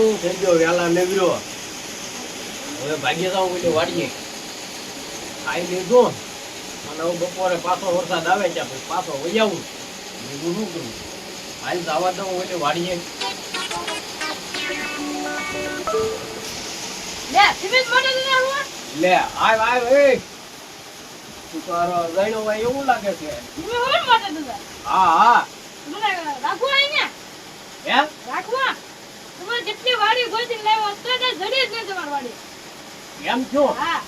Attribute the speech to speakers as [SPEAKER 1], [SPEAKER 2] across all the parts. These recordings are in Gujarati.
[SPEAKER 1] હું થઈ ગયો વહેલા નીકળ્યો હવે ભાગ્ય જાઉં એટલે વાડીએ. ખાઈ લીધું. અને હું બપોરે પાછો વરસાદ આવે છે પછી પાછો વહી આવું. બીજું શું કરું? હાલ તો દઉં એટલે વાડીએ.
[SPEAKER 2] લે સિમેન્ટ મોટર
[SPEAKER 1] લે આવ આવ એ. તું તારો હોય એવું લાગે છે.
[SPEAKER 2] સિમેન્ટ હોર મોટર ને
[SPEAKER 1] હા હા.
[SPEAKER 2] મને રાખવા અહીંયા
[SPEAKER 1] હે?
[SPEAKER 2] રાખવા? તમારે જેટલી વાડી ગોતી લેવા તો તે જડી જ નહીં તમારી વાડી
[SPEAKER 1] એમ છું?
[SPEAKER 2] હા.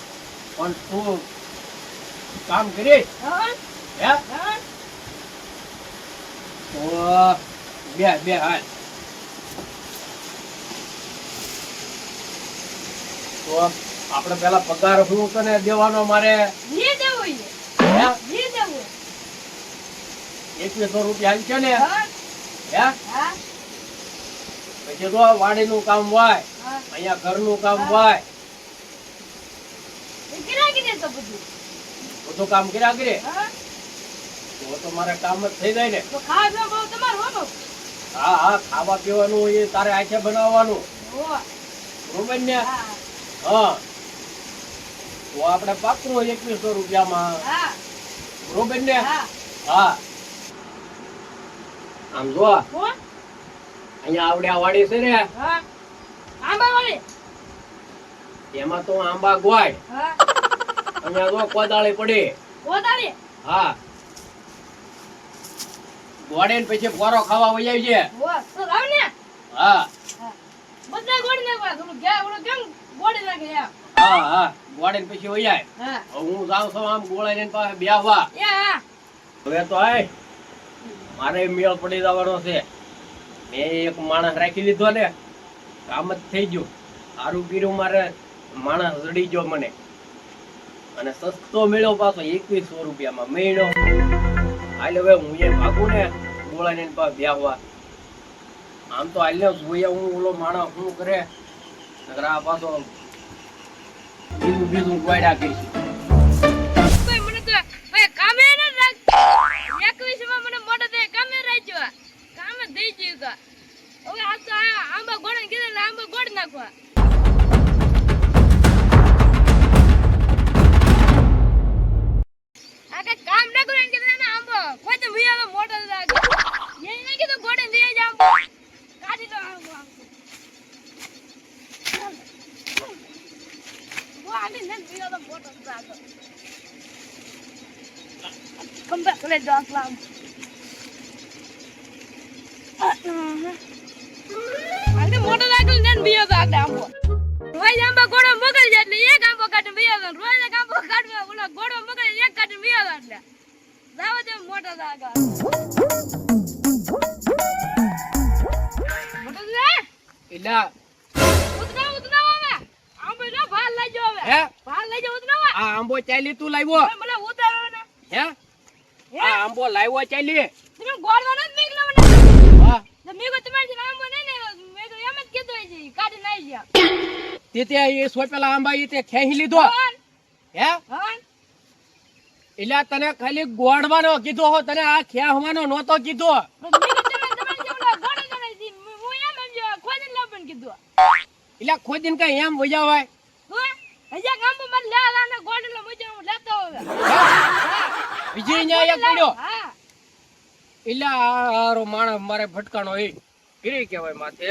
[SPEAKER 1] પણ તું કામ કરીશ?
[SPEAKER 2] હા
[SPEAKER 1] હે?
[SPEAKER 2] હા
[SPEAKER 1] તો બે બે હાલ. તો આપણે પેલા પગાર શું તને દેવાનો મારે
[SPEAKER 2] લી દેવું છે
[SPEAKER 1] હે
[SPEAKER 2] લી દેવું
[SPEAKER 1] એકવીસો રૂપિયા આવી છે ને
[SPEAKER 2] હા.
[SPEAKER 1] હે?
[SPEAKER 2] હા.
[SPEAKER 1] પછી તો વાડીનું કામ હોય
[SPEAKER 2] હા.
[SPEAKER 1] ઘરનું કામ હોય
[SPEAKER 2] બધું?
[SPEAKER 1] કામ કર્યા કરે તો તો મારે કામ જ થઈ જાય ને. હા હા ખાવા પીવાનું એ તારે આખે બનાવવાનું. બરોબર ને?
[SPEAKER 2] હા.
[SPEAKER 1] તો આપણે એકવીસો રૂપિયામાં.
[SPEAKER 2] માં
[SPEAKER 1] બરોબર ને?
[SPEAKER 2] હા.
[SPEAKER 1] આમ જો. અહીંયા આવડે આ વાડી છે ને.
[SPEAKER 2] આંબા વાળી?
[SPEAKER 1] એમાં તો આંબા ગોય
[SPEAKER 2] હા.
[SPEAKER 1] અહીંયા જો કોદાળી પડી.
[SPEAKER 2] કોદાળી?
[SPEAKER 1] હા. ગોળે ને પછી ફોરો ખાવા વઈ આવી છે.
[SPEAKER 2] તો ને?
[SPEAKER 1] હા.
[SPEAKER 2] બધા ગોડી નાખવા. થોડું ઘે ઓલું કેમ ગોળી એમ?
[SPEAKER 1] હા હા. ગોળે ને પછી વઈ આવે
[SPEAKER 2] હા.
[SPEAKER 1] હું જાઉં છું આમ ગોળાઈ ને પાસે બેહવા. હવે તો આય. મારે મેળ પડી જવાનો છે. મેં એક માણસ રાખી લીધો ને, કામ જ થઈ ગયું. સારું કર્યું મારે, માણસ જડી ગયો મને. અને સસ્તો મેળો પાછો, એકવીસો રૂપિયામાં મેળો હાલ હવે હું એ ભાગું ને, ગોળાની પાસે બેહવા આમ તો હાલ જોઈએ હું ઓલો માણસ શું કરે. નકર આ પાછો બીજું બીજું ગોળ્યા કરીશ.
[SPEAKER 2] મને તો મોટો દે કામે રાખ્યો. કામે દઈ ગયું કા હવે આ તો આંબા ગોળે કીધે આંબા ગોળ નાખવા. આ કઈ કામ ના કરે કીધે ને આંબો. કોઈ તો વિયા મોટો લાગે એ નહીં કીધું ગોળે દઈ જ આંબો. કાઢી લો આંબો વો આની ને વિયા તો મોટો લાગે Come back, let dog lamb. આગળ મોટો લાગલ ને બીજો તો આગળ આંબો રોજ આંબા ગોળો મોકલી જાય એટલે એક આંબો કાઢી બીજો તો રોજ એક આંબો કાઢવા ઓલો ગોળો મોકલી એક કાઢી બીજો તો એટલે. જાવ દે મોટો આગળ મોટો લે
[SPEAKER 1] એટલે
[SPEAKER 2] ઉતરાવ ઉતરાવ હવે. આંબો નો ભાર લઈ જાવ હવે.
[SPEAKER 1] હે?
[SPEAKER 2] લઈ
[SPEAKER 1] આ આંબો ચાલી તું લાવ્યો?
[SPEAKER 2] મને ઉતારો ને
[SPEAKER 1] હે?
[SPEAKER 2] હે?
[SPEAKER 1] આ આંબો લાવ્યો ચાલી?
[SPEAKER 2] ગોળવાનો જ તો મેં કીધું તમારી જોડે આંબો
[SPEAKER 1] એ તે ખેંચી લીધો. હે? એટલે તને ખાલી ગોળવાનો કીધો હો તને આ ખેહવાનો નહોતો કીધો. એટલે ખોદીને કઈ એમ વજાવાય? બીજી અહીંયા એક પડ્યો. એટલે આ હારો માણસ મારે ભટકાણો એ ગીરી કહેવાય માથે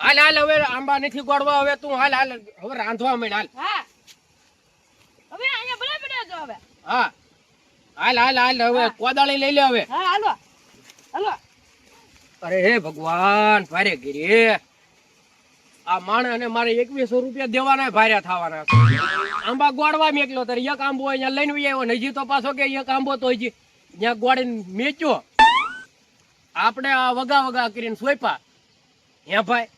[SPEAKER 1] હાલ હાલ હવે આંબા નથી ગોળવા હવે તું હાલ હાલ હવે રાંધવા મેળ હાલ
[SPEAKER 2] હા. હવે અહીંયા ભલે પડ્યો જો હવે.
[SPEAKER 1] હા હાલ હાલ હાલ હવે કોદાળી લઈ લે હવે
[SPEAKER 2] હા, હાલો. હાલો.
[SPEAKER 1] અરે હે ભગવાન ભારે ગીરી આ માણે અને મારે એકવીસો રૂપિયા દેવાના ભાર્યા થવાના આંબા ગોળવા મેકલો તારે એક આંબો અહીંયા લઈને આવ્યો ને હજી તો પાછો કે એક આંબો તો હજી ત્યાં ગોળીને મેચ્યો. આપણે આ વગા વગા કરીને સોયપા હે ભાઈ,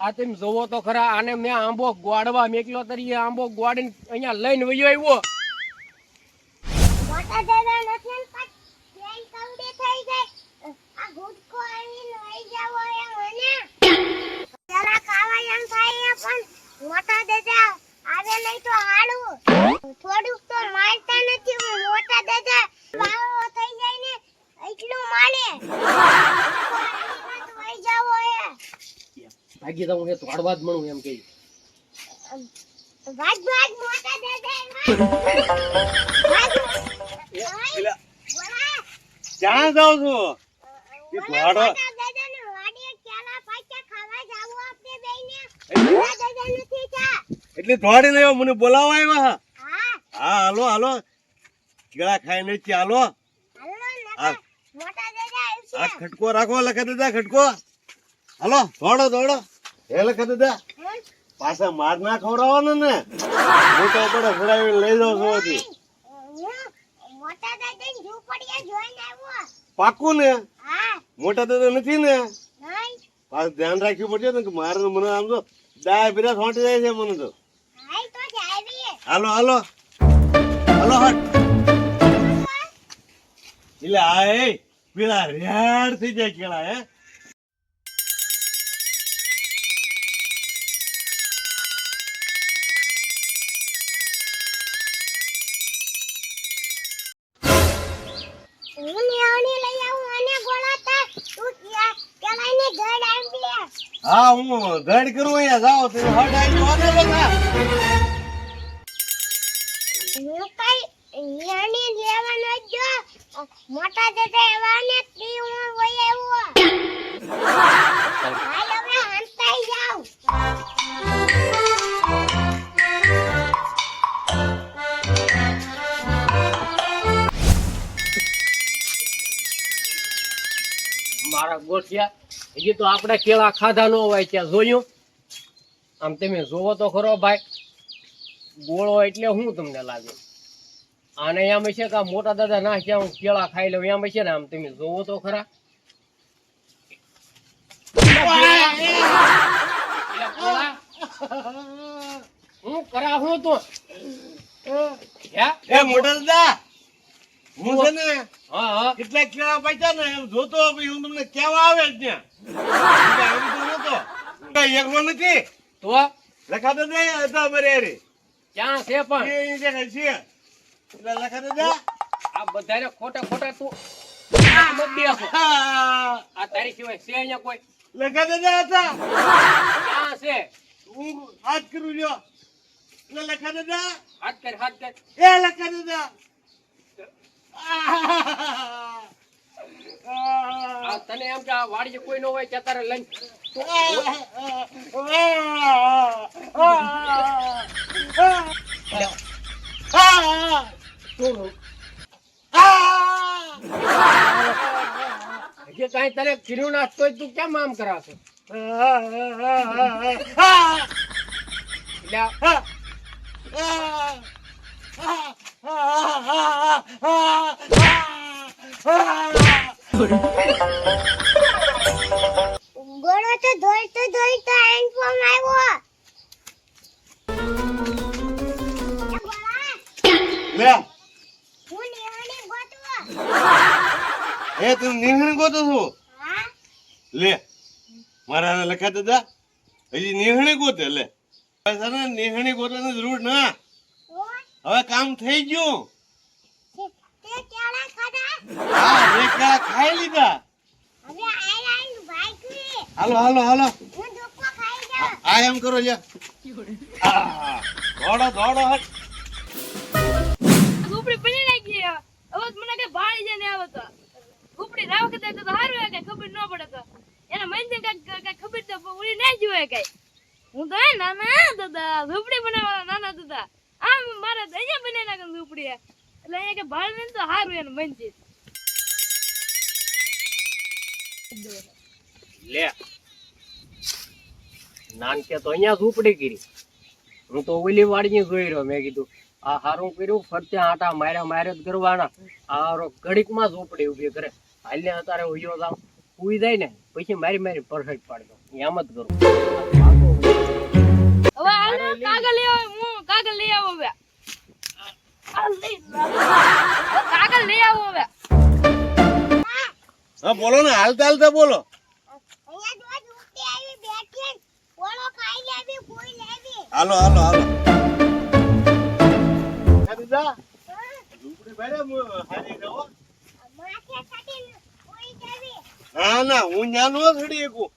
[SPEAKER 1] આ તમે જોવો તો ખરા, આને મેં આંબો ગોળવા મેકલો તરી આંબો ગોળીને અહીંયા લઈને વયો આવ્યો.
[SPEAKER 3] મોટા દાદા આવે નહીં તો હાડું થોડુંક તો મારતા નથી મોટા દાદા
[SPEAKER 1] ભાગી તો એ તોડવા જ મળું એમ કહી
[SPEAKER 3] વાજ
[SPEAKER 4] ક્યાં જાવ છું એટલે દોડી ને મને બોલાવવા આવ્યા
[SPEAKER 3] હા.
[SPEAKER 4] હાલો હાલો. કેળા ખાઈને
[SPEAKER 3] ચાલો
[SPEAKER 4] હા. આ ખટકો રાખો લખા દાદા ખટકો. હાલો દોડો દોડો. એ લખા દાદા પાછા માર ના ખવડાવવાનો ને? મોટા પડે ફરાવી લઈ જાવ
[SPEAKER 3] સોથી
[SPEAKER 4] પાક્કું ને? મોટા દાદા નથી ને? પાછું ધ્યાન રાખવું પડશે ને કે મારે મને આમ તો દાય પીરા છોંટી જાય છે મને તો.
[SPEAKER 3] હાલ
[SPEAKER 4] હાલો. હાલો હટ. એટલે આ એ પેલા રેડ થઈ જાય કેળા હે?
[SPEAKER 3] હું
[SPEAKER 4] હા ગડ કરું અહીંયા જાઓ તમે હટ
[SPEAKER 3] મોટા દાદા એવા ને તી હું વઈ આવ્યો હાલ હવે હંતાઈ જાઉં.
[SPEAKER 1] મારા ગોઠિયા, હજી તો આપણે કેળા ખાધા ન હોય ત્યાં, જોયું? આમ તમે જોવો તો ખરો ભાઈ. ગોળો એટલે હું તમને લાગે? આને એમ છે કે મોટા દાદા ના કે હું કેળા ખાઈ લઉં એમ છે ને આમ તમે જોવો તો ખરા. હું કરા હું? તો
[SPEAKER 4] એ મોટા દાદા હું છે ને
[SPEAKER 1] હા હા.
[SPEAKER 4] કેટલા કેળા પાછા ને એમ જોતો પછી હું તમને કેવા આવે જ ત્યાં. એકલો નથી.
[SPEAKER 1] તો?
[SPEAKER 4] લખા દાદા હતા અમારે
[SPEAKER 1] ક્યાં છે પણ?
[SPEAKER 4] એ છે. લખા દાદા
[SPEAKER 1] આ બધાને ખોટા ખોટા તું
[SPEAKER 4] હા,
[SPEAKER 1] આ તારી સિવાય છે અહીંયા કોઈ?
[SPEAKER 4] લખા દાદા હતા
[SPEAKER 1] ક્યાં છે.
[SPEAKER 4] હું હાથ કરું લ્યો એટલે લખા દાદા
[SPEAKER 1] હાથ કર હાથ કર.
[SPEAKER 4] એ લખા દાદા
[SPEAKER 1] તને એમ કે વાડી કોઈ નો હોય ત્યારે તારે લઈને તું હજી કાંઈ તારે ખીરું ના તોય તું કેમ આમ આ-
[SPEAKER 3] ગોળો તો ધોઈતો ધોઈતો હેન્ડફોન આવ્યો. એ ગોળા,
[SPEAKER 4] લે. એ તું નીંગણી ગોતો છો લે મારા લખા દાદા હજી નિહણી ગોતે લે. હવે ને નીંગણી ગોતવાની જરૂર ના. હવે કામ થઈ ગયું. ખાઈ લીધા. હાલો હાલો હાલો. આ એમ કરો જા દોડો દોડો. હટ
[SPEAKER 2] ભાળી જાય આવો તો. ઝૂંપડી રાવ કે તો હારું હોય કઈ ખબર ન પડે તો. એને મન કઈ કઈ ખબર તો ઉડી ના જોવે કઈ. હું તો હે, નાના દાદા, ઝૂંપડી બનાવવા નાના દાદા. આમ મારે અહીંયા બનાવી નાખે ઝૂંપડી એટલે અહીંયા કે ભાળ ને તો સારું એનું મન
[SPEAKER 1] લે. નાનકે તો અહીંયા ઝૂંપડી કરી. હું તો ઓલી વાડી જોઈ રહ્યો, મેં કીધું. આ હારું કર્યું ફરતે આટા માર્યા માર્યા જ કરવાના. આ હારો ઘડીકમાં ઝૂંપડી ઊભી કરે. હાલને અત્યારે ઉયો જાવ. ઉઈ જાય ને પછી મારી મારી પરફેક્ટ પાડજો એમ જ કરું.
[SPEAKER 2] હવે કાગળ લઈ આવો હું કાગળ લઈ આવો હવે. હાલ લઈ હવે કાગળ લઈ આવો હવે.
[SPEAKER 4] હા બોલો ને હાલતા હાલતા બોલો.
[SPEAKER 3] અહીંયા તો ઉઠી આવી બેઠી ઓળો ખાઈ લેવી કોઈ લેવી.
[SPEAKER 4] હાલો હાલો હાલો.
[SPEAKER 3] હા,
[SPEAKER 4] ના હું ન્યા નો શકું.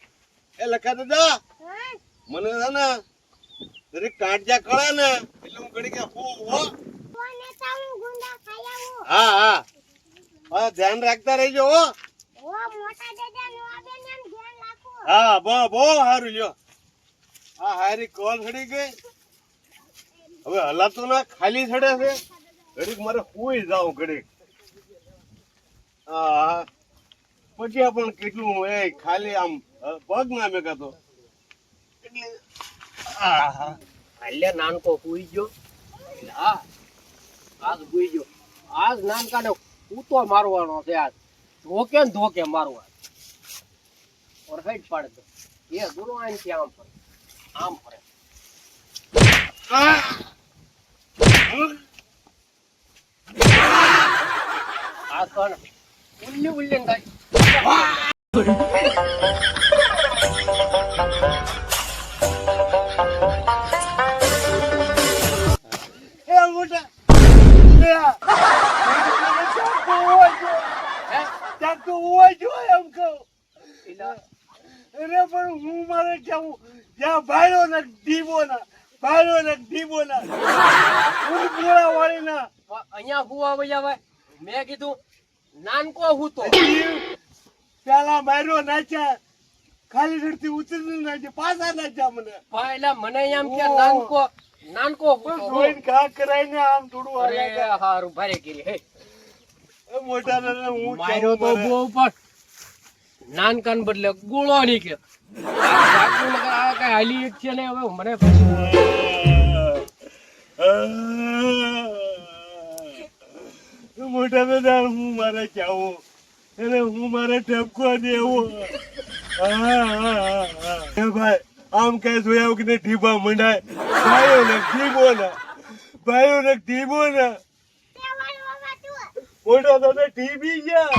[SPEAKER 4] એ લખા મને છે ને જરીક કાંટિયા કળે ને હું હું ધ્યાન રાખતા રહેજો હો. હા બહુ બહુ સારું લ્યો. હા હારી કોલ સડી ગઈ. હવે હલાતું ના ખાલી છડે છે. ઘડીક મારે કોઈ જાઉં, ઘડીક. હા પછી પણ કેટલું એ ખાલી આમ પગ ના મેકાતો એટલે હા
[SPEAKER 1] હાલે નાનકો હુઈ ગયો. હા આજ હુઈ ગયો. આજ નાનકાને કૂતો મારવાનો છે આજ. ધોકે ને ધોકે મારવા ઓર હેડ પાડે દો એ દૂરો આનથી આમ ફરે. આમ ફરે.
[SPEAKER 4] આ!
[SPEAKER 1] આ કણ ઉલ્લી ઉલ્લી થાય
[SPEAKER 4] એ
[SPEAKER 1] એલા
[SPEAKER 4] અરે પણ હું મારે જાઉં જ્યાં ભાઈઓ ને દીવો ના ભાઈઓ ને દીવો ના. હું ગોળા વાળી ના
[SPEAKER 1] અહીંયા હું વયા ભાઈ? મેં કીધું નાનકો હુતો
[SPEAKER 4] પેલા માર્યો નાચ્યા ખાલી રડતી ઉતરી નાચ્યા પાછા નાચ્યા મને.
[SPEAKER 1] પહેલા મને એમ કે નાનકો નાનકો
[SPEAKER 4] જોઈન ઘા કરાઈને આમ થોડું
[SPEAKER 1] અરે હારું ભારે કરી હે
[SPEAKER 4] મોટા હું
[SPEAKER 1] માર્યો તો બહુ પણ નાનકાન બદલે ગોળો નીકળે આ જાગવું નકર આ કઈ હાલી એક છે ને હવે મને.
[SPEAKER 4] મોટા દાદા હું મારે ચાવું અને હું મારે ઠપકો દેવો ભાઈ આમ કઈ જોયા વગર ઢીબા મંડાય. ભાઈઓ ને. ઢીબો ના. ભાઈઓ ને ઢીબો ના મોટા દાદા ઢીબી ગયા.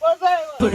[SPEAKER 4] 我在你